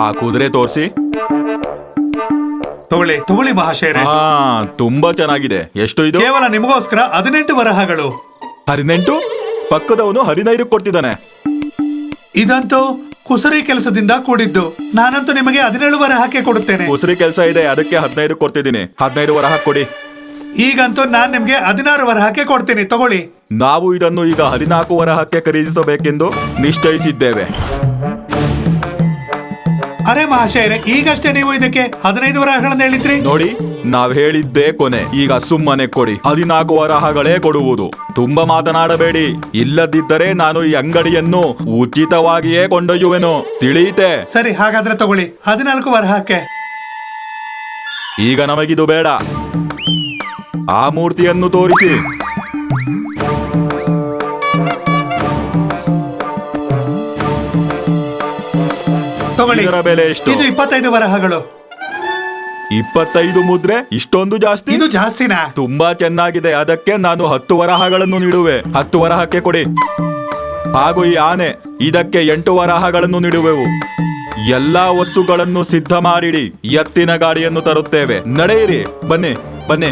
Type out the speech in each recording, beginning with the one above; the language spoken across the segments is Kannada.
ಆ ಕುದುರೆ ತೋರಿಸಿ. ತಗೊಳ್ಳಿ ತಗೊಳ್ಳಿ ಮಹಾಶಯರೇ. ಹಾ ತುಂಬಾ ಚೆನ್ನಾಗಿದೆ. ಎಷ್ಟು ಇದು? ಕೇವಲ ನಿಮಗೋಸ್ಕರ ಹದಿನೆಂಟು ವರಹಗಳು ಹದಿನೆಂಟು? ಪಕ್ಕದವನು ಹದಿನೈದು ಕೊಡ್ತಿದ್ದಾನೆ. ಇದಂತೂ ಕುಸರಿ ಕೆಲಸದಿಂದ ಕೂಡಿದ್ದು. ನಾನಂತೂ ನಿಮಗೆ ಹದಿನೇಳು ವರಹಕ್ಕೆ ಕೊಡುತ್ತೇನೆ. ಕುಸರಿ ಕೆಲಸ ಇದೆ ಅದಕ್ಕೆ ಹದಿನೈದು ಕೊಡ್ತಿದ್ದೀನಿ. ಹದಿನೈದು ವರ ಕೊಡಿ. ಈಗಂತೂ ನಾನ್ ನಿಮ್ಗೆ ಹದಿನಾರು ವರಹಕ್ಕೆ ಕೊಡ್ತೀನಿ. ತಗೊಳ್ಳಿ. ನಾವು ಇದನ್ನು ಈಗ ಹದಿನಾಲ್ಕು ವರಹಕ್ಕೆ ಖರೀದಿಸಬೇಕೆಂದು ನಿಶ್ಚಯಿಸಿದ್ದೇವೆ. ಅರೆ ಮಹಾಶಯರೇ ಈಗಷ್ಟೇ ನೀವು ಇದಕ್ಕೆ ಹದಿನೈದು ವರಹಗಳನ್ನ ಹೇಳಿದ್ರಿ? ನೋಡಿ ನಾವ್ ಹೇಳಿದ್ದೇ ಕೊನೆ. ಈಗ ಸುಮ್ಮನೆ ಕೊಡಿ. ಹದಿನಾಲ್ಕು ವರಹಗಳೇ ಕೊಡುವುದು. ತುಂಬಾ ಮಾತನಾಡಬೇಡಿ. ಇಲ್ಲದಿದ್ದರೆ ನಾನು ಈ ಅಂಗಡಿಯನ್ನು ಉಚಿತವಾಗಿಯೇ ಕೊಂಡೊಯ್ಯುವೆನು. ತಿಳಿಯಿತೆ? ಸರಿ ಹಾಗಾದ್ರೆ ತಗೊಳ್ಳಿ. ಹದಿನಾಲ್ಕು ವರಹಕ್ಕೆ ಈಗ ನಮಗಿದು ಬೇಡ. ಆ ಮೂರ್ತಿಯನ್ನು ತೋರಿಸಿ. ತಗೊಳ್ಳಿ. ಇದರ ಬೆಲೆ ಎಷ್ಟು? ಇದು ಇಪ್ಪತ್ತೈದು ವರಹಗಳು ಇಪ್ಪತ್ತೈದು ಮುದ್ರೆ? ಇಷ್ಟೊಂದು ಜಾಸ್ತಿ? ಇದು ಜಾಸ್ತಿನಾ? ತುಂಬಾ ಚೆನ್ನಾಗಿದೆ. ಅದಕ್ಕೆ ನಾನು ಹತ್ತು ವರಹಗಳನ್ನು ನೀಡುವೆ. ಹತ್ತು ವರಹಕ್ಕೆ ಕೊಡಿ. ಹಾಗೂ ಈ ಆನೆ ಇದಕ್ಕೆ ಎಂಟು ವರಹಗಳನ್ನು ನೀಡುವೆವು. ಎಲ್ಲಾ ವಸ್ತುಗಳನ್ನು ಸಿದ್ಧ ಮಾಡಿಡಿ. ಎತ್ತಿನ ಗಾಡಿಯನ್ನು ತರುತ್ತೇವೆ. ನಡೆಯಿರಿ. ಬನ್ನಿ ಬನ್ನಿ.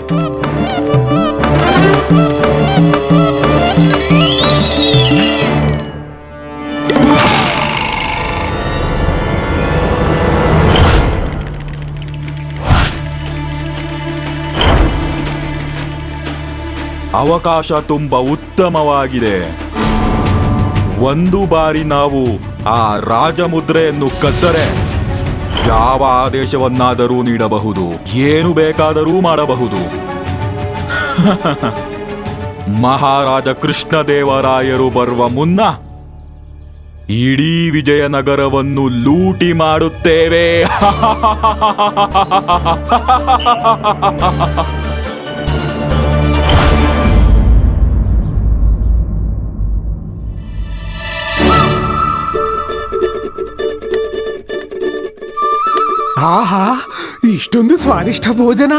ಅವಕಾಶ ತುಂಬ ಉತ್ತಮವಾಗಿದೆ. ಒಂದು ಬಾರಿ ನಾವು ಆ ರಾಜಮುದ್ರೆಯನ್ನು ಕದ್ದರೆ ಯಾವ ಆದೇಶವನ್ನಾದರೂ ನೀಡಬಹುದು. ಏನು ಬೇಕಾದರೂ ಮಾಡಬಹುದು. ಮಹಾರಾಜ ಕೃಷ್ಣದೇವರಾಯರು ಬರುವ ಮುನ್ನ ಇಡೀ ವಿಜಯನಗರವನ್ನು ಲೂಟಿ ಮಾಡುತ್ತೇವೆ. ಆಹಾ ಇಷ್ಟೊಂದು ಸ್ವಾದಿಷ್ಟ ಭೋಜನ.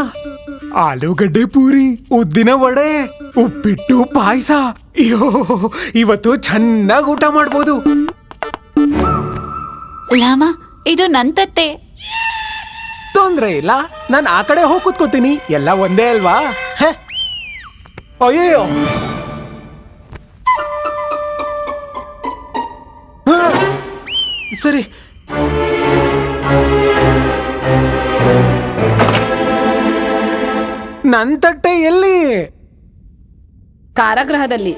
ಆಲೂಗಡ್ಡೆ ಪೂರಿ ಉದ್ದಿನ ವಡೆ ಉಪ್ಪಿಟ್ಟು ಪಾಯಸ. ಅಯ್ಯೋ ಇವತ್ತು ಚೆನ್ನಾಗಿ ಊಟ ಮಾಡ್ಬೋದು. ಲಾಮ ಇದು ತಟ್ಟೆ. ತೊಂದ್ರೆ ಇಲ್ಲ ನಾನು ಆ ಕಡೆ ಹೋಗಿ ಕೂತ್ಕೋತೀನಿ. ಎಲ್ಲ ಒಂದೇ ಅಲ್ವಾ? ಹೆ? ಅಯ್ಯಯ್ಯೋ. ಹಾ, ಸರಿ. ನನ್ ತಟ್ಟೆ ಎಲ್ಲಿ? ಕಾರಾಗೃಹದಲ್ಲಿ.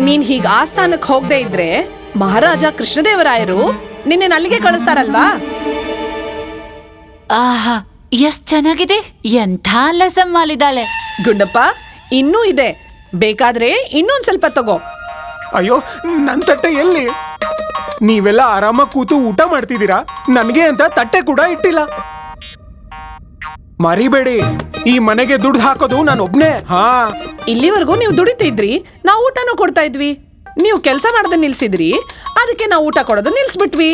ನೀನ್ ಹೀಗ್ ಸ್ಥಾನಕ್ ಹೋಗದೆ ಇದ್ರೆ ಮಹಾರಾಜ ಕೃಷ್ಣದೇವರಾಯರು ನಿನ್ನೆ ಅಲ್ಲಿಗೆ ಕಳಿಸ್ತಾರಲ್ವಾ? ಆಹಾ ಎಷ್ಟ್ ಚೆನ್ನಾಗಿದೆ. ಎಂಥ ಲಸಂ ಮಾಲಿದಾಳೆ ಗುಂಡಪ್ಪ ಇನ್ನೂ ಇದೆ. ಬೇಕಾದ್ರೆ ಇನ್ನೊಂದ್ ಸ್ವಲ್ಪ ತಗೋ. ಅಯ್ಯೋ ನನ್ ತಟ್ಟೆ ಎಲ್ಲಿ? ನೀವೆಲ್ಲ ಆರಾಮಾಗಿ ಕೂತು ಊಟ ಮಾಡ್ತಿದ್ದೀರಾ? ನನಗೆ ಅಂತ ತಟ್ಟೆ ಕೂಡ ಇಟ್ಟಿಲ್ಲ. ಮರಿಬೇಡಿ. ಈ ಮನೆಗೆ ದುಡ್ಡು ಹಾಕೋದು ನಾನು ಒಬ್ನೇ. ಹಾ. ಇಲ್ಲಿವರೆಗೂ ನೀವು ದುಡಿತಿದ್ರಿ ನಾವು ಊಟನೂ ಕೊಡ್ತಾ ಇದ್ವಿ. ನೀವು ಕೆಲಸ ಮಾಡದೆ ನಿಲ್ಸಿದ್ರಿ ಅದಕ್ಕೆ ನಾವು ಊಟ ಕೊಡೋದು ನಿಲ್ಸ್ಬಿಟ್ವಿ.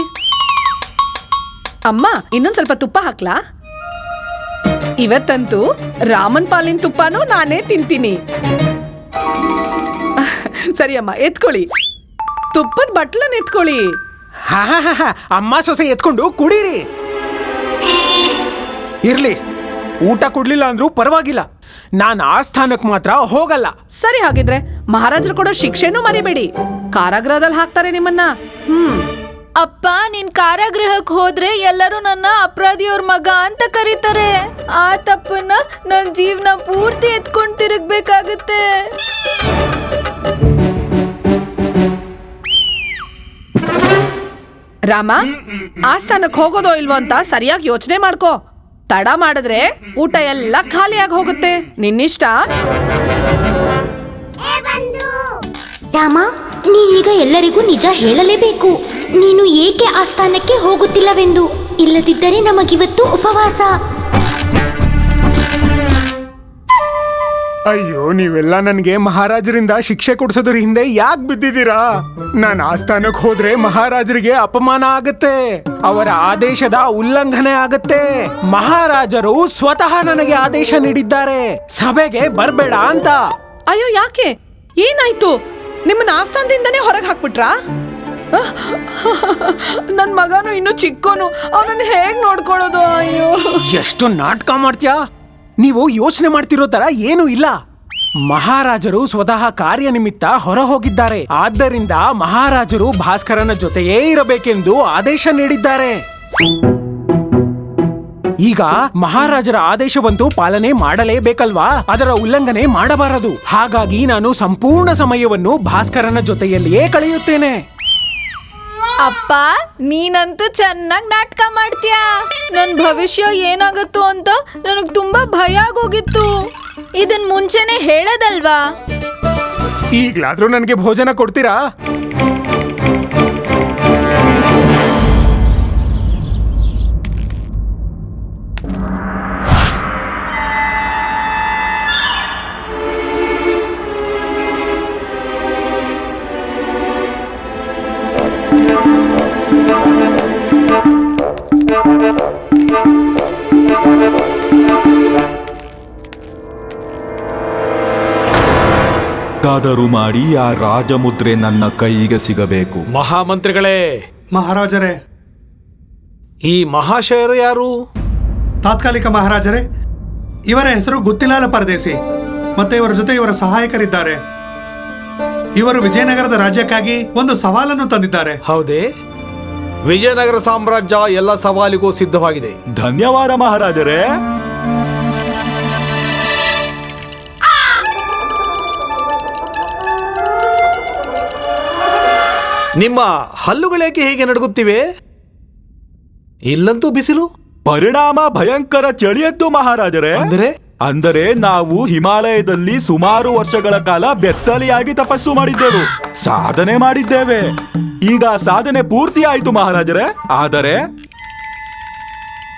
ಅಮ್ಮ ಇನ್ನೊಂದ್ ಸ್ವಲ್ಪ ತುಪ್ಪ ಹಾಕ್ಲಾ? ಇವತ್ತಂತೂ ರಾಮನ್ ಪಾಲಿನ ತುಪ್ಪನೂ ನಾನೇ ತಿಂತೀನಿ. ಸರಿ ಅಮ್ಮ ಎತ್ಕೊಳ್ಳಿ. ತುಪ್ಪದ ಬಟ್ಲನ್ನು ಎತ್ಕೊಳ್ಳಿ. ಹಾ, ಹಾ, ಹಾ. ಅಮ್ಮ ಸೊಸೆ ಎತ್ಕೊಂಡು ಕುಡೀರಿ. ಇರ್ಲಿ. ಊಟ ಕೊಡ್ಲಿಲ್ಲ ಅಂದ್ರೂ ಪರವಾಗಿಲ್ಲ. ನಾನು ಆ ಸ್ಥಾನಕ್ಕೆ ಮಾತ್ರ ಹೋಗಲ್ಲ. ಸರಿ ಹಾಗಿದ್ರೆ ಮಹಾರಾಜರು ಕೊಡೋ ಶಿಕ್ಷೆನೂ ಮರಿಬೇಡಿ. ಕಾರಾಗೃಹದಲ್ಲಿ ಹಾಕ್ತಾರೆ ನಿಮ್ಮನ್ನ. ಹ್ಮ್. ಅಪ್ಪ ನಿನ್ ಕಾರಾಗೃಹಕ್ಕೆ ಹೋದ್ರೆ ಎಲ್ಲರೂ ನನ್ನ ಅಪರಾಧಿಯವ್ರ ಮಗ ಅಂತ ಕರೀತಾರೆ. ಆ ತಪ್ಪನ್ನ ನನ್ ಜೀವನ ಪೂರ್ತಿ ಎತ್ಕೊಂಡ್ ತಿರುಗ್ಬೇಕಾಗತ್ತೆ. ರಾಮ ಸ್ಥಾನಕ್ಕೆ ಹೋಗೋದೋ ಇಲ್ವೋ ಅಂತ ಸರಿಯಾಗಿ ಯೋಚನೆ ಮಾಡ್ಕೋ. ತಡ ಮಾಡಿದ್ರೆ ಊಟ ಎಲ್ಲ ಖಾಲಿಯಾಗಿ ಹೋಗುತ್ತೆ. ನಿನ್ನಿಷ್ಟ? ರಾಮ ನೀನೀಗ ಎಲ್ಲರಿಗೂ ನಿಜ ಹೇಳಲೇಬೇಕು. ನೀನು ಏಕೆ ಆ ಸ್ಥಾನಕ್ಕೆ ಹೋಗುತ್ತಿಲ್ಲವೆಂದು? ಇಲ್ಲದಿದ್ದರೆ ನಮಗಿವತ್ತು ಉಪವಾಸ. ಅಯ್ಯೋ ನೀವೆಲ್ಲ ನನಗೆ ಮಹಾರಾಜರಿಂದ ಶಿಕ್ಷೆ ಕೊಡ್ಸೋದ್ರ ಹಿಂದೆ ಯಾಕೆ ಬಿದ್ದಿದ್ದೀರಾ? ನಾನು ಆಸ್ಥಾನಕ್ಕೆ ಹೋದ್ರೆ ಮಹಾರಾಜರಿಗೆ ಅಪಮಾನ ಆಗತ್ತೆ. ಅವರ ಆದೇಶದ ಉಲ್ಲಂಘನೆ ಆಗತ್ತೆ. ಮಹಾರಾಜರು ಸ್ವತಃ ನನಗೆ ಆದೇಶ ನೀಡಿದ್ದಾರೆ. ಸಭೆಗೆ ಬರ್ಬೇಡ ಅಂತ. ಅಯ್ಯೋ ಯಾಕೆ? ಏನಾಯ್ತು? ನಿಮ್ಮನ್ನ ಆಸ್ಥಾನದಿಂದನೇ ಹೊರಗೆ ಹಾಕ್ಬಿಟ್ರಾ? ನನ್ನ ಮಗನು ಇನ್ನು ಚಿಕ್ಕೋನು. ಅವನನ್ನ ಹೇಗ್ ನೋಡ್ಕೊಳ್ಳೋದು ಅಯ್ಯೋ? ಎಷ್ಟು ನಾಟಕ ಮಾಡ್ತ್ಯಾ? ನೀವು ಯೋಚನೆ ಮಾಡ್ತಿರೋ ತರ ಏನೂ ಇಲ್ಲ. ಮಹಾರಾಜರು ಸ್ವತಃ ಕಾರ್ಯನಿಮಿತ್ತ ಹೊರ ಹೋಗಿದ್ದಾರೆ ಆದ್ದರಿಂದ ಮಹಾರಾಜರು ಭಾಸ್ಕರನ ಜೊತೆಯೇ ಇರಬೇಕೆಂದು ಆದೇಶ ನೀಡಿದ್ದಾರೆ. ಈಗ ಮಹಾರಾಜರ ಆದೇಶವಂತೂ ಪಾಲನೆ ಮಾಡಲೇಬೇಕಲ್ವಾ? ಅದರ ಉಲ್ಲಂಘನೆ ಮಾಡಬಾರದು. ಹಾಗಾಗಿ ನಾನು ಸಂಪೂರ್ಣ ಸಮಯವನ್ನು ಭಾಸ್ಕರನ ಜೊತೆಯಲ್ಲಿಯೇ ಕಳೆಯುತ್ತೇನೆ. ಅಪ್ಪ, ನೀನಂತೂ ಚೆನ್ನಾಗಿ ನಾಟಕ ಮಾಡ್ತೀಯ? ನನ್ನ ಭವಿಷ್ಯ ಏನಾಗುತ್ತೋ ಅಂತ ನನಗೆ ತುಂಬಾ ಭಯ ಆಗೋಗಿತ್ತು. ಇದನ್ ಮುಂಚೆನೆ ಹೇಳದಲ್ವಾ? ಈಗ್ಲಾದ್ರೂ ನನಗೆ ಭೋಜನ ಕೊಡ್ತೀರಾ? ಕಾದರೂ ಮಾಡಿ ಆ ರಾಜಮುದ್ರೆ ನನ್ನ ಕೈಗೆ ಸಿಗಬೇಕು. ಮಹಾಮಂತ್ರಿಗಳೇ! ಮಹಾರಾಜರೇ! ಈ ಮಹಾಶಯರು ಯಾರು? ತಾತ್ಕಾಲಿಕ ಮಹಾರಾಜರೇ! ಇವರ ಹೆಸರು ಗುತ್ತಿಲಾಲ ಪರದೇಸಿ ಮತ್ತೆ ಇವರ ಜೊತೆ ಇವರ ಸಹಾಯಕರಿದ್ದಾರೆ. ಇವರು ವಿಜಯನಗರದ ರಾಜ್ಯಕ್ಕಾಗಿ ಒಂದು ಸವಾಲನ್ನು ತಂದಿದ್ದಾರೆ. ಹೌದೇ? ವಿಜಯನಗರ ಸಾಮ್ರಾಜ್ಯ ಎಲ್ಲ ಸವಾಲಿಗೂ ಸಿದ್ಧವಾಗಿದೆ. ಧನ್ಯವಾದ ಮಹಾರಾಜರೇ! ನಿಮ್ಮ ಹಲ್ಲುಗಳೇಕೆ ಹೇಗೆ ನಡುಗುತ್ತಿವೆ? ಇಲ್ಲಂತೂ ಬಿಸಿಲು? ಪರಿಣಾಮ ಭಯಂಕರ ಚಳಿಯದ್ದು ಮಹಾರಾಜರೇ. ಅಂದರೆ? ಅಂದರೆ ನಾವು ಹಿಮಾಲಯದಲ್ಲಿ ಸುಮಾರು ವರ್ಷಗಳ ಕಾಲ ಬೆತ್ತಲಿಯಾಗಿ ತಪಸ್ಸು ಮಾಡಿದ್ದೆವು. ಸಾಧನೆ ಮಾಡಿದ್ದೇವೆ. ಈಗ ಸಾಧನೆ ಪೂರ್ತಿ ಆಯಿತು ಮಹಾರಾಜರೇ. ಆದರೆ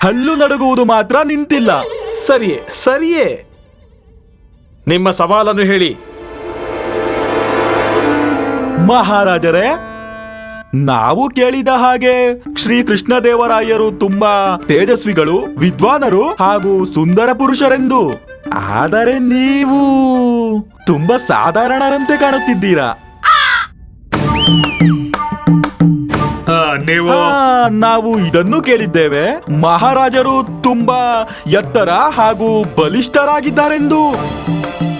ಹಲ್ಲು ನಡುಗುವುದು ಮಾತ್ರ ನಿಂತಿಲ್ಲ. ಸರಿಯೇ ಸರಿಯೇ. ನಿಮ್ಮ ಸವಾಲನ್ನು ಹೇಳಿ. ಮಹಾರಾಜರೇ ನಾವು ಕೇಳಿದ ಹಾಗೆ ಶ್ರೀ ಕೃಷ್ಣದೇವರಾಯರು ತುಂಬಾ ತೇಜಸ್ವಿಗಳು, ವಿದ್ವಾನರು ಹಾಗೂ ಸುಂದರ ಪುರುಷರೆಂದು. ಆದರೆ ನೀವು ತುಂಬಾ ಸಾಧಾರಣರಂತೆ ಕಾಣುತ್ತಿದ್ದೀರಾ? ನೀವು? ನಾವು ಇದನ್ನು ಕೇಳಿದ್ದೇವೆ. ಮಹಾರಾಜರು ತುಂಬಾ ಎತ್ತರ ಹಾಗೂ ಬಲಿಷ್ಠರಾಗಿದ್ದಾರೆಂದು.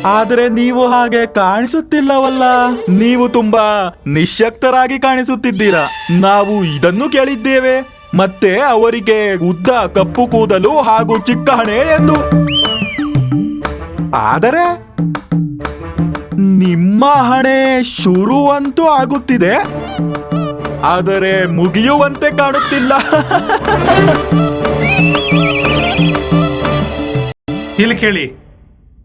ಆದರೆ ನೀವು ಹಾಗೆ ಕಾಣಿಸುತ್ತಿಲ್ಲವಲ್ಲ. ನೀವು ತುಂಬಾ ನಿಶಕ್ತರಾಗಿ ಕಾಣಿಸುತ್ತಿದ್ದೀರಾ. ನಾವು ಇದನ್ನು ಕೇಳಿದ್ದೇವೆ. ಮತ್ತೆ ಅವರಿಗೆ ಉದ್ದ, ಕಪ್ಪು ಕೂದಲು ಹಾಗೂ ಚಿಕ್ಕ ಹಣೆ ಎಂದು. ಆದರೆ, ನಿಮ್ಮ ಹಣೆ ಶುರುವಂತೂ ಆಗುತ್ತಿದೆ. ಆದರೆ ಮುಗಿಯುವಂತೆ ಕಾಣುತ್ತಿಲ್ಲ ಇಲ್ಲಿ ಕೇಳಿ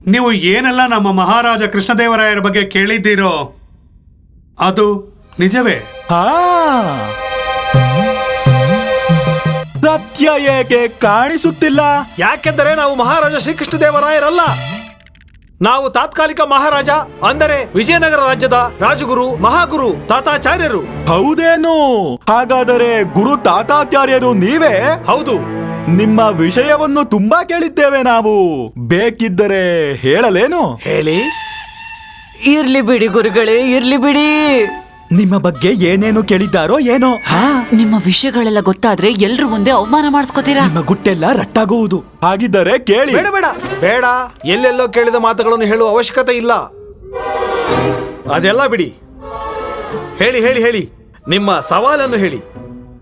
ನೀವು ಏನೆಲ್ಲ ನಮ್ಮ ಮಹಾರಾಜ ಕೃಷ್ಣದೇವರಾಯರ ಬಗ್ಗೆ ಕೇಳಿದ್ದೀರೋ ಅದು ನಿಜವೇ? ಹಾ. ಸತ್ಯ ಏಕೆ ಕಾಣಿಸುತ್ತಿಲ್ಲ? ಯಾಕೆಂದರೆ ನಾವು ಮಹಾರಾಜ ಶ್ರೀಕೃಷ್ಣದೇವರಾಯರಲ್ಲ. ನಾವು ತಾತ್ಕಾಲಿಕ ಮಹಾರಾಜ ಅಂದರೆ ವಿಜಯನಗರ ರಾಜ್ಯದ ರಾಜಗುರು ಮಹಾಗುರು ತಾತಾಚಾರ್ಯರು. ಹೌದೇನು? ಹಾಗಾದರೆ ಗುರು ತಾತಾಚಾರ್ಯರು ನೀವೇ? ಹೌದು. ನಿಮ್ಮ ವಿಷಯವನ್ನು ತುಂಬಾ ಕೇಳಿದ್ದೇವೆ ನಾವು. ಬೇಕಿದ್ದರೆ ಹೇಳಲೇನು? ಹೇಳಿ. ಇರ್ಲಿ ಬಿಡಿ ಗುರುಗಳೇ ಇರ್ಲಿ ಬಿಡಿ. ನಿಮ್ಮ ಬಗ್ಗೆ ಏನೇನು ಕೇಳಿದ್ದಾರೋ ಏನೋ? ಹಾ? ನಿಮ್ಮ ವಿಷಯಗಳೆಲ್ಲ ಗೊತ್ತಾದ್ರೆ ಎಲ್ರು ಮುಂದೆ ಅವಮಾನ ಮಾಡಿಸ್ಕೋತೀರಾ? ನಿಮ್ಮ ಗುಟ್ಟೆಲ್ಲ ರಟ್ಟಾಗುವುದು. ಹಾಗಿದ್ದರೆ ಕೇಳಿ. ಬೇಡ ಬೇಡ. ಬೇಡ. ಎಲ್ಲೆಲ್ಲೋ ಕೇಳಿದ ಮಾತುಗಳನ್ನು ಹೇಳುವ ಅವಶ್ಯಕತೆ ಇಲ್ಲ. ಅದೆಲ್ಲ ಬಿಡಿ. ಹೇಳಿ ಹೇಳಿ ಹೇಳಿ. ನಿಮ್ಮ ಸವಾಲನ್ನು ಹೇಳಿ.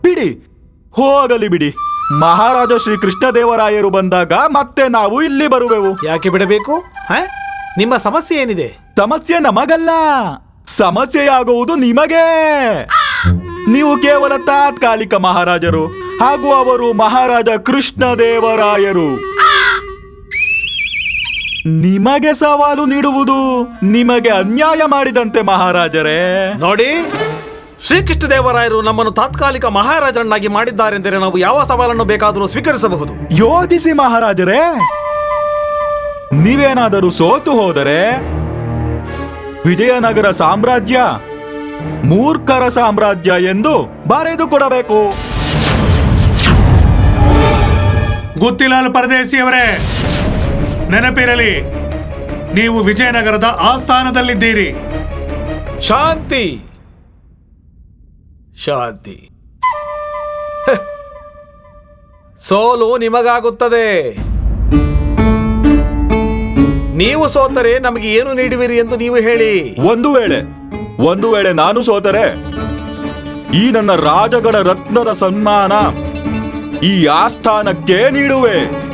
ಬಿಡಿ. ಹೋಗಲಿ ಬಿಡಿ. ಮಹಾರಾಜ ಶ್ರೀ ಕೃಷ್ಣದೇವರಾಯರು ಬಂದಾಗ ಮತ್ತೆ ನಾವು ಇಲ್ಲಿ ಬರುವೆವು. ಯಾಕೆ ಬಿಡಬೇಕು? ಹ? ನಿಮ್ಮ ಸಮಸ್ಯೆ ಏನಿದೆ? ಸಮಸ್ಯೆ ನಮಗಲ್ಲ. ಸಮಸ್ಯೆಯಾಗುವುದು ನಿಮಗೆ. ನೀವು ಕೇವಲ ತಾತ್ಕಾಲಿಕ ಮಹಾರಾಜರು ಹಾಗೂ ಅವರು ಮಹಾರಾಜ ಕೃಷ್ಣದೇವರಾಯರು ನಿಮಗೆ ಸವಾಲು ನೀಡುವುದು ನಿಮಗೆ ಅನ್ಯಾಯ ಮಾಡಿದಂತೆ ಮಹಾರಾಜರೇ. ನೋಡಿ ಶ್ರೀಕೃಷ್ಣ ದೇವರಾಯರು ನಮ್ಮನ್ನು ತಾತ್ಕಾಲಿಕ ಮಹಾರಾಜರನ್ನಾಗಿ ಮಾಡಿದ್ದಾರೆಂದರೆ ನಾವು ಯಾವ ಸವಾಲನ್ನು ಬೇಕಾದರೂ ಸ್ವೀಕರಿಸಬಹುದು. ಯೋಚಿಸಿ ಮಹಾರಾಜರೇ. ನೀವೇನಾದರೂ ಸೋತು ಹೋದರೆ ವಿಜಯನಗರ ಸಾಮ್ರಾಜ್ಯ. ಮೂರ್ಖರ ಸಾಮ್ರಾಜ್ಯ ಎಂದು ಬರೆದು ಕೊಡಬೇಕು. ಗುತ್ತಿಲಾಲ್ ಪರದೇಸಿಯವರೇ ನೆನಪಿರಲಿ ನೀವು ವಿಜಯನಗರದ ಆಸ್ಥಾನದಲ್ಲಿದ್ದೀರಿ. ಶಾಂತಿ. ಶಾಂತಿ. ಸೋಲು ನಿಮಗಾಗುತ್ತದೆ. ನೀವು ಸೋತರೆ ನಮಗೆ ಏನು ನೀಡುವಿರಿ ಎಂದು ನೀವು ಹೇಳಿ. ಒಂದು ವೇಳೆ ಒಂದು ವೇಳೆ ನಾನು ಸೋತರೆ ಈ ನನ್ನ ರಾಜಗಡ ರತ್ನದ ಸನ್ಮಾನ ಈ ಆಸ್ಥಾನಕ್ಕೆ ನೀಡುವೆ.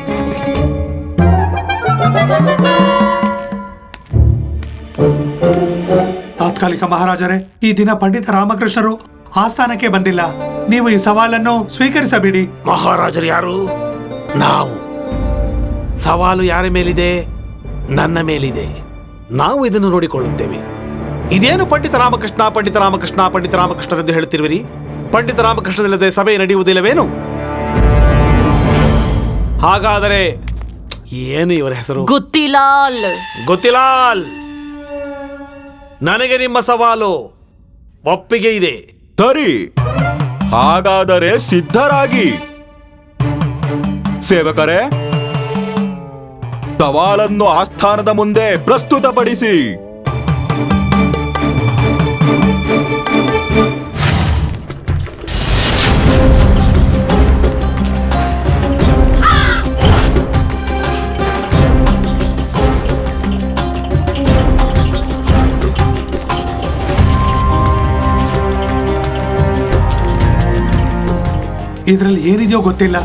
ತಾತ್ಕಾಲಿಕ ಮಹಾರಾಜರೇ ಈ ದಿನ ಪಂಡಿತ ರಾಮಕೃಷ್ಣರು ಆಸ್ಥಾನಕ್ಕೆ ಬಂದಿಲ್ಲ. ನೀವು ಈ ಸವಾಲನ್ನು ಸ್ವೀಕರಿಸಬೇಡಿ. ಮಹಾರಾಜರು ಯಾರು? ನಾವು. ಸವಾಲು ಯಾರ ಮೇಲಿದೆ? ನನ್ನ ಮೇಲಿದೆ. ನಾವು ಇದನ್ನು ನೋಡಿಕೊಳ್ಳುತ್ತೇವೆ. ಇದೇನು ಪಂಡಿತ ರಾಮಕೃಷ್ಣ ಪಂಡಿತ ರಾಮಕೃಷ್ಣ ಪಂಡಿತ ರಾಮಕೃಷ್ಣರೆಂದು ಹೇಳುತ್ತಿರುವಿರಿ? ಪಂಡಿತ ರಾಮಕೃಷ್ಣನಿಲ್ಲದೆ ಸಭೆ ನಡೆಯುವುದಿಲ್ಲವೇನು? ಹಾಗಾದರೆ ಏನು ಇವರ ಹೆಸರು? ಗುತ್ತಿಲಾಲ್. ಗೊತ್ತಿಲಾಲ್! ನನಗೆ ನಿಮ್ಮ ಸವಾಲು ಒಪ್ಪಿಗೆ ಇದೆ. ಸರಿ ಹಾಗಾದರೆ ಸಿದ್ಧರಾಗಿ. ಸೇವಕರೇ ಸವಾಲನ್ನು ಆಸ್ಥಾನದ ಮುಂದೆ ಪ್ರಸ್ತುತಪಡಿಸಿ. ಇದರಲ್ಲಿ ಏನಿದೆಯೋ ಗೊತ್ತಿಲ್ಲ.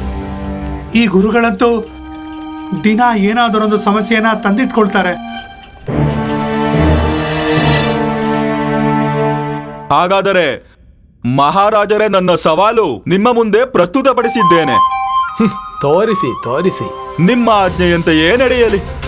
ಈ ಗುರುಗಳಂತೂ ದಿನ ಏನಾದರೊಂದು ಸಮಸ್ಯೆನ ತಂದಿಟ್ಕೊಳ್ತಾರೆ. ಹಾಗಾದರೆ ಮಹಾರಾಜರೇ ನನ್ನ ಸವಾಲು ನಿಮ್ಮ ಮುಂದೆ ಪ್ರಸ್ತುತಪಡಿಸಿದ್ದೇನೆ. ತೋರಿಸಿ ತೋರಿಸಿ. ನಿಮ್ಮ ಆಜ್ಞೆಯಂತೆಯೇ ನಡೆಯಲಿ.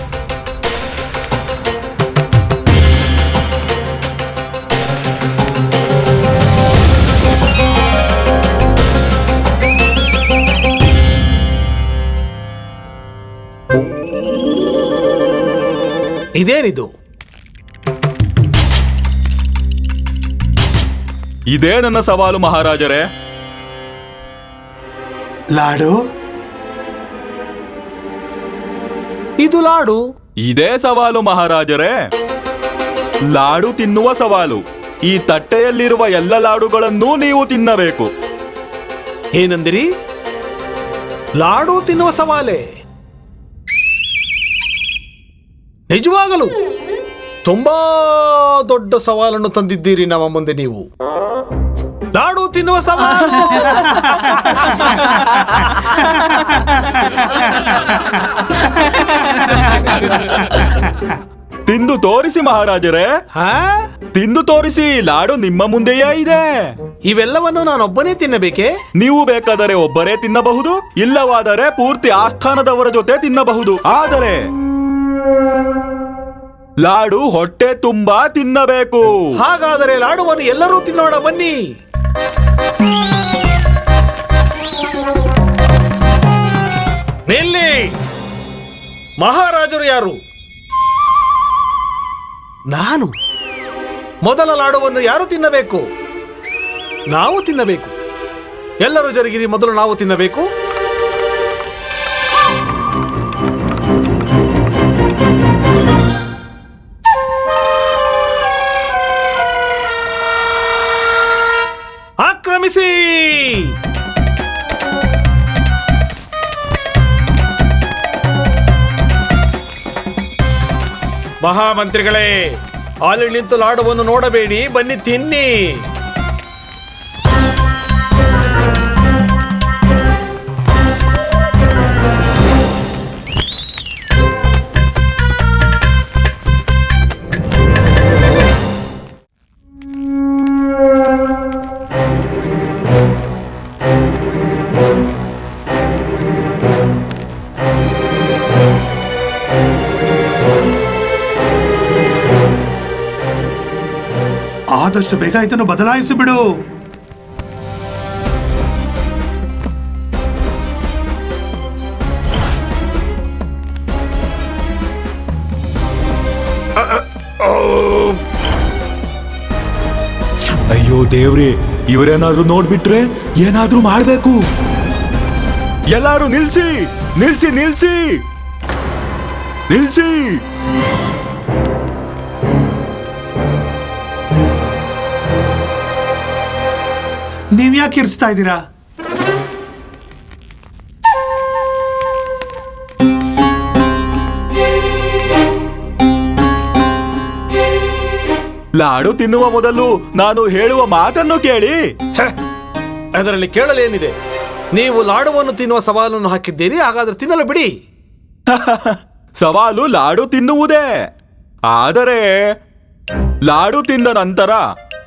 ಇದೇನಿದು? ಇದೇ ನನ್ನ ಸವಾಲು ಮಹಾರಾಜರೇ. ಲಾಡು? ಇದು ಲಾಡು? ಇದೇ ಸವಾಲು ಮಹಾರಾಜರೇ. ಲಾಡು ತಿನ್ನುವ ಸವಾಲು. ಈ ತಟ್ಟೆಯಲ್ಲಿರುವ ಎಲ್ಲ ಲಾಡುಗಳನ್ನು ನೀವು ತಿನ್ನಬೇಕು. ಏನಂದಿರಿ? ಲಾಡು ತಿನ್ನುವ ಸವಾಲೆ? ನಿಜವಾಗಲು ತುಂಬಾ ದೊಡ್ಡ ಸವಾಲನ್ನು ತಂದಿದ್ದೀರಿ ನಮ್ಮ ಮುಂದೆ ನೀವು. ಲಾಡು ತಿನ್ನುವ ಸವಾಲು. ತಿಂದು ತೋರಿಸಿ ಮಹಾರಾಜರೇ. ಹಾ? ತಿಂದು ತೋರಿಸಿ ಲಾಡು ನಿಮ್ಮ ಮುಂದೆಯೇ ಇದೆ. ಇವೆಲ್ಲವನ್ನು ನಾನೊಬ್ಬನೇ ತಿನ್ನಬೇಕೆ? ನೀವು ಬೇಕಾದರೆ ಒಬ್ಬರೇ ತಿನ್ನಬಹುದು ಇಲ್ಲವಾದರೆ ಪೂರ್ತಿ ಆಸ್ಥಾನದವರ ಜೊತೆ ತಿನ್ನಬಹುದು. ಆದರೆ ಲಾಡು ಹೊಟ್ಟೆ ತುಂಬಾ ತಿನ್ನಬೇಕು. ಹಾಗಾದರೆ ಲಾಡುವನ್ನು ಎಲ್ಲರೂ ತಿನ್ನೋಣ, ಬನ್ನಿ. ನಿಲ್ಲಿ. ಮಹಾರಾಜರು ಯಾರು? ನಾನು. ಮೊದಲ ಲಾಡುವನ್ನು ಯಾರು ತಿನ್ನಬೇಕು? ನಾವು ತಿನ್ನಬೇಕು. ಎಲ್ಲರೂ ಜರುಗಿರಿ, ಮೊದಲು ನಾವು ತಿನ್ನಬೇಕು. ಮಹಾಮಂತ್ರಿಗಳೇ ಅಲ್ಲಿ ನಿಂತು ಲಾಡುವನ್ನು ನೋಡಬೇಡಿ ಬನ್ನಿ ತಿನ್ನಿ. ಆದಷ್ಟು ಬೇಗ ಇದನ್ನು ಬದಲಾಯಿಸಿ ಬಿಡು. ಅಯ್ಯೋ ದೇವ್ರಿ, ಇವರೇನಾದ್ರೂ ನೋಡ್ಬಿಟ್ರೆ ಏನಾದ್ರೂ ಮಾಡ್ಬೇಕು. ಎಲ್ಲಾರು ನಿಲ್ಸಿ ನಿಲ್ಸಿ ನಿಲ್ಸಿ. ನಿಲ್ಸಿ. ನೀವ್ಯಾಕೆ ಇರಿಸ್ತಾ ಇದ್ದೀರಾ? ಲಾಡು ತಿನ್ನುವ ಮೊದಲು ನಾನು ಹೇಳುವ ಮಾತನ್ನು ಕೇಳಿ. ಅದರಲ್ಲಿ ಕೇಳಲು ಏನಿದೆ? ನೀವು ಲಾಡುವನ್ನು ತಿನ್ನುವ ಸವಾಲನ್ನು ಹಾಕಿದ್ದೀರಿ ಹಾಗಾದ್ರೆ ತಿನ್ನಲು ಬಿಡಿ. ಸವಾಲು ಲಾಡು ತಿನ್ನುವುದೇ. ಆದರೆ ಲಾಡು ತಿಂದ ನಂತರ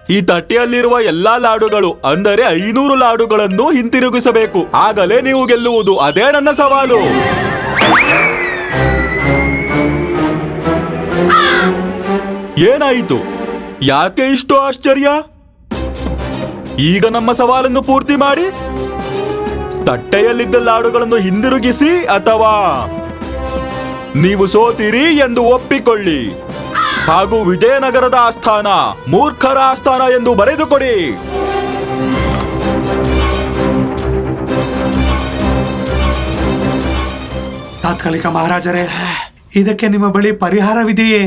ಈ ತಟ್ಟೆಯಲ್ಲಿರುವ ಎಲ್ಲಾ ಲಾಡುಗಳು, ಅಂದರೆ ಐನೂರು ಲಾಡುಗಳನ್ನು ಹಿಂತಿರುಗಿಸಬೇಕು. ಆಗಲೇ ನೀವು ಗೆಲ್ಲುವುದು, ಅದೇ ನನ್ನ ಸವಾಲು. ಏನಾಯಿತು? ಯಾಕೆ ಇಷ್ಟು ಆಶ್ಚರ್ಯ? ಈಗ ನಮ್ಮ ಸವಾಲನ್ನು ಪೂರ್ತಿ ಮಾಡಿ. ತಟ್ಟೆಯಲ್ಲಿದ್ದ ಲಾಡುಗಳನ್ನು ಹಿಂದಿರುಗಿಸಿ ಅಥವಾ ನೀವು ಸೋತಿರಿ ಎಂದು ಒಪ್ಪಿಕೊಳ್ಳಿ. ಹಾಗೂ ವಿಜಯನಗರದ ಆಸ್ಥಾನ ಮೂರ್ಖರ ಆಸ್ಥಾನ ಎಂದು ಬರೆದುಕೊಡಿ. ತಾತ್ಕಾಲಿಕ ಮಹಾರಾಜರೇ ಇದಕ್ಕೆ ನಿಮ್ಮ ಬಳಿ ಪರಿಹಾರವಿದೆಯೇ?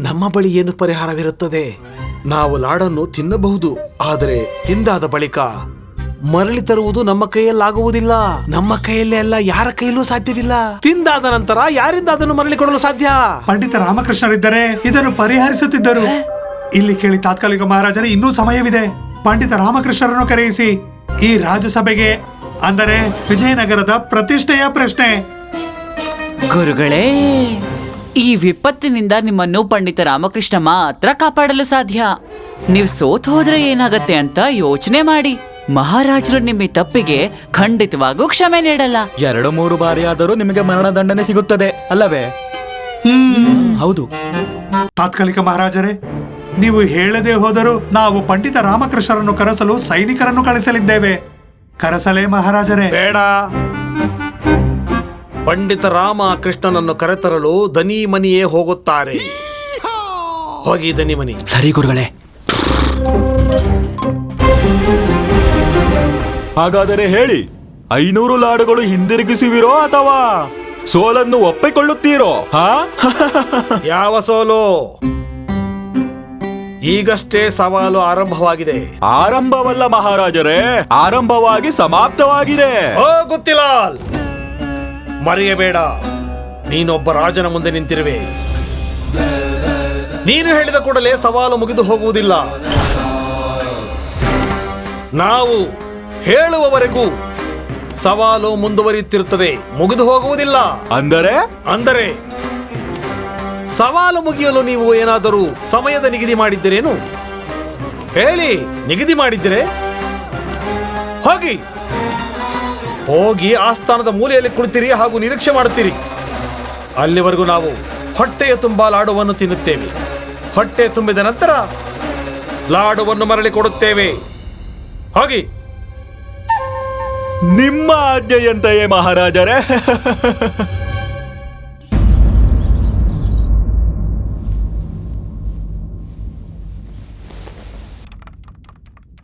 ನಮ್ಮ ಬಳಿ ಏನು ಪರಿಹಾರವಿರುತ್ತದೆ? ನಾವು ಲಾಡನ್ನು ತಿನ್ನಬಹುದು ಆದರೆ ತಿಂದಾದ ಬಳಿಕ ಮರಳಿ ತರುವುದು ನಮ್ಮ ಕೈಯಲ್ಲಾಗುವುದಿಲ್ಲ. ನಮ್ಮ ಕೈಯಲ್ಲೇ ಅಲ್ಲ ಯಾರ ಕೈಯಲ್ಲೂ ಸಾಧ್ಯವಿಲ್ಲ. ತಿಂದಾದ ನಂತರ ಯಾರಿಂದ ಅದನ್ನು ಮರಳಿ ಕೊಡಲು ಸಾಧ್ಯ? ಪಂಡಿತ ರಾಮಕೃಷ್ಣರಿದ್ದರೆ ಇದನ್ನು ಪರಿಹರಿಸುತ್ತಿದ್ದರು. ಇಲ್ಲಿ ಕೇಳಿ ತಾತ್ಕಾಲಿಕ ಮಹಾರಾಜರೇ ಇನ್ನೂ ಸಮಯವಿದೆ. ಪಂಡಿತ ರಾಮಕೃಷ್ಣರನ್ನು ಕರೆಯಿಸಿ ಈ ರಾಜ್ಯಸಭೆಗೆ ಅಂದರೆ ವಿಜಯನಗರದ ಪ್ರತಿಷ್ಠೆಯ ಪ್ರಶ್ನೆ. ಗುರುಗಳೇ ಈ ವಿಪತ್ತಿನಿಂದ ನಿಮ್ಮನ್ನು ಪಂಡಿತ ರಾಮಕೃಷ್ಣ ಮಾತ್ರ ಕಾಪಾಡಲು ಸಾಧ್ಯ. ನೀವು ಸೋತ್ ಹೋದ್ರೆ ಏನಾಗತ್ತೆ ಅಂತ ಯೋಚನೆ ಮಾಡಿ. ಮಹಾರಾಜರು ನಿಮ್ಮ ತಪ್ಪಿಗೆ ಖಂಡಿತವಾಗೂ ಕ್ಷಮೆ ನೀಡಲ್ಲ. ಎರಡು ಮೂರು ಬಾರಿ ಆದರೂ ನಿಮಗೆ ಮರಣದಂಡನೆ ಸಿಗುತ್ತದೆ ಅಲ್ಲವೇ? ಹೌದು. ತಾತ್ಕಾಲಿಕ ಮಹಾರಾಜರೇ ನೀವು ಹೇಳದೆ ಹೋದರೂ ನಾವು ಪಂಡಿತ ರಾಮಕೃಷ್ಣರನ್ನು ಕರೆಸಲು ಸೈನಿಕರನ್ನು ಕಳಿಸಲಿದ್ದೇವೆ. ಕರೆಸಲೇ ಮಹಾರಾಜರೇ. ಬೇಡ. ಪಂಡಿತ ರಾಮ ಕೃಷ್ಣನನ್ನು ಕರೆತರಲು ದನಿ ಮನಿಯೇ ಹೋಗುತ್ತಾರೆ. ಹೋಗಿ ದನಿ ಮನಿ. ಸರಿ ಗುರುಗಳೇ ಹಾಗಾದರೆ ಹೇಳಿ ಐನೂರು ಲಾಡುಗಳು ಹಿಂದಿರುಗಿಸುವಿರೋ ಅಥವಾ ಸೋಲನ್ನು ಒಪ್ಪಿಕೊಳ್ಳುತ್ತೀರೋ ಹಾ? ಯಾವ ಸೋಲು? ಈಗಷ್ಟೇ ಸವಾಲು ಆರಂಭವಾಗಿದೆ. ಆರಂಭವಲ್ಲ ಮಹಾರಾಜರೇ ಆರಂಭವಾಗಿ ಸಮಾಪ್ತವಾಗಿದೆ. ಓ ಗುತ್ತಿಲಾಲ್! ಮರೆಯಬೇಡ ನೀನೊಬ್ಬ ರಾಜನ ಮುಂದೆ ನಿಂತಿರುವೆ. ನೀನು ಹೇಳಿದ ಕೂಡಲೇ ಸವಾಲು ಮುಗಿದು ಹೋಗುವುದಿಲ್ಲ. ನಾವು ಹೇಳುವವರೆಗೂ ಸವಾಲು ಮುಂದುವರಿಯುತ್ತಿರುತ್ತದೆ. ಮುಗಿದು ಹೋಗುವುದಿಲ್ಲ. ಅಂದರೆ? ಅಂದರೆ ಸವಾಲು ಮುಗಿಯಲು ನೀವು ಏನಾದರೂ ಸಮಯದ ನಿಗದಿ ಮಾಡಿದ್ದೀರೇನು? ಹೇಳಿ ನಿಗದಿ ಮಾಡಿದ್ದರೆ? ಹೋಗಿ. ಹೋಗಿ ಆಸ್ಥಾನದ ಮೂಲೆಯಲ್ಲಿ ಕುಳಿತಿರಿ ಹಾಗೂ ನಿರೀಕ್ಷೆ ಮಾಡುತ್ತೀರಿ. ಅಲ್ಲಿವರೆಗೂ ನಾವು ಹೊಟ್ಟೆಯ ತುಂಬ ಲಾಡುವನ್ನು ತಿನ್ನುತ್ತೇವೆ. ಹೊಟ್ಟೆ ತುಂಬಿದ ನಂತರ ಲಾಡುವನ್ನು ಮರಳಿ ಕೊಡುತ್ತೇವೆ. ಹೋಗಿ. ನಿಮ್ಮ ಆಜ್ಞೆಯಂತೆಯೇ ಮಹಾರಾಜರೇ.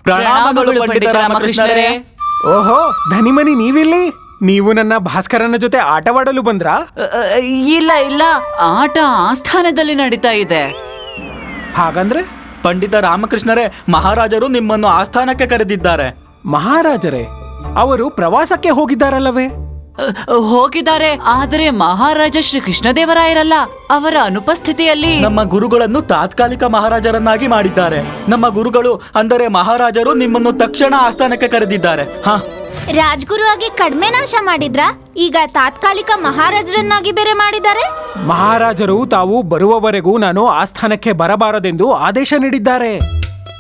ಪ್ರಣಾಮಗಳು ಪಂಡಿತ ರಾಮಕೃಷ್ಣರೇ. ಓಹೋ ಧನಿಮನಿ ನೀವಿಲ್ಲಿ? ನೀವು ನನ್ನ ಭಾಸ್ಕರನ ಜೊತೆ ಆಟವಾಡಲು ಬಂದ್ರಾ? ಇಲ್ಲ ಇಲ್ಲ. ಆಟ ಆಸ್ಥಾನದಲ್ಲಿ ನಡೀತಾ ಇದೆ. ಹಾಗಂದ್ರೆ? ಪಂಡಿತ ರಾಮಕೃಷ್ಣರೇ ಮಹಾರಾಜರು ನಿಮ್ಮನ್ನು ಆಸ್ಥಾನಕ್ಕೆ ಕರೆದಿದ್ದಾರೆ. ಮಹಾರಾಜರೇ ಅವರು ಪ್ರವಾಸಕ್ಕೆ ಹೋಗಿದ್ದಾರಲ್ಲವೇ? ಹೋಗಿದ್ದಾರೆ ಆದರೆ ಮಹಾರಾಜ ಶ್ರೀ ಕೃಷ್ಣದೇವರಾಯರಲ್ಲ ಅವರ ಅನುಪಸ್ಥಿತಿಯಲ್ಲಿ. ನಮ್ಮ ಗುರುಗಳನ್ನು ತಾತ್ಕಾಲಿಕ ಮಹಾರಾಜರನ್ನಾಗಿ ಮಾಡಿದ್ದಾರೆ. ನಮ್ಮ ಗುರುಗಳು ಅಂದರೆ ಮಹಾರಾಜರು ನಿಮ್ಮನ್ನು ತಕ್ಷಣ ಆಸ್ಥಾನಕ್ಕೆ ಕರೆದಿದ್ದಾರೆ. ಹಾ. ರಾಜ್ಗುರು ಆಗಿ ಕಡಿಮೆ ನಾಶ ಮಾಡಿದ್ರ? ಈಗ ತಾತ್ಕಾಲಿಕ ಮಹಾರಾಜರನ್ನಾಗಿ ಬೇರೆ ಮಾಡಿದ್ದಾರೆ? ಮಹಾರಾಜರು ತಾವು ಬರುವವರೆಗೂ ನಾನು ಆಸ್ಥಾನಕ್ಕೆ ಬರಬಾರದೆಂದು ಆದೇಶ ನೀಡಿದ್ದಾರೆ.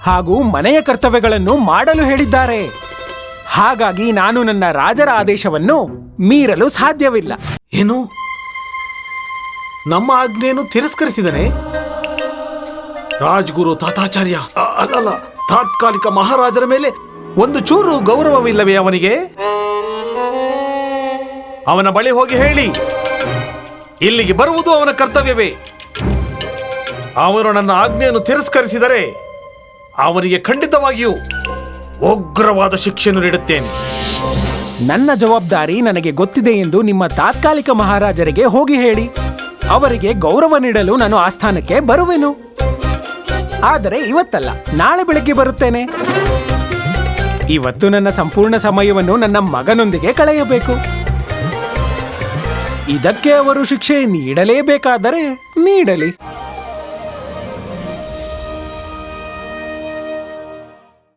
ಹಾಗೂ ಮನೆಯ ಕರ್ತವ್ಯಗಳನ್ನು ಮಾಡಲು ಹೇಳಿದ್ದಾರೆ. ಹಾಗಾಗಿ ನಾನು ನನ್ನ ರಾಜರ ಆದೇಶವನ್ನು ಮೀರಲು ಸಾಧ್ಯವಿಲ್ಲ. ಏನು? ನಮ್ಮ ಆಜ್ಞೆಯನ್ನು ತಿರಸ್ಕರಿಸಿದನೆ? ರಾಜ್ಗುರು ತಾತಾಚಾರ್ಯ. ಅ- ಅಲ್ಲಲ್ಲ ತಾತ್ಕಾಲಿಕ ಮಹಾರಾಜರ ಮೇಲೆ ಒಂದು ಚೂರು ಗೌರವವಿಲ್ಲವೇ ಅವನಿಗೆ? ಅವನ ಬಳಿ ಹೋಗಿ ಹೇಳಿ. ಇಲ್ಲಿಗೆ ಬರುವುದು ಅವನ ಕರ್ತವ್ಯವೇ. ಅವನು ನನ್ನ ಆಜ್ಞೆಯನ್ನು ತಿರಸ್ಕರಿಸಿದರೆ ಅವನಿಗೆ ಖಂಡಿತವಾಗಿಯೂ ಉಗ್ರವಾದ ಶಿಕ್ಷೆಯನ್ನು ನೀಡುತ್ತೇನೆ. ನನ್ನ ಜವಾಬ್ದಾರಿ ನನಗೆ ಗೊತ್ತಿದೆ ಎಂದು ನಿಮ್ಮ ತಾತ್ಕಾಲಿಕ ಮಹಾರಾಜರಿಗೆ ಹೋಗಿ ಹೇಳಿ. ಅವರಿಗೆ ಗೌರವ ನೀಡಲು ನಾನು ಆಸ್ಥಾನಕ್ಕೆ ಬರುವೆನು. ಆದರೆ ಇವತ್ತಲ್ಲ, ನಾಳೆ ಬೆಳಗ್ಗೆ ಬರುತ್ತೇನೆ. ಇವತ್ತು ನನ್ನ ಸಂಪೂರ್ಣ ಸಮಯವನ್ನು ನನ್ನ ಮಗನೊಂದಿಗೆ ಕಳೆಯಬೇಕು. ಇದಕ್ಕೆ ಅವರು ಶಿಕ್ಷೆ ನೀಡಲೇಬೇಕಾದರೆ ನೀಡಲಿ.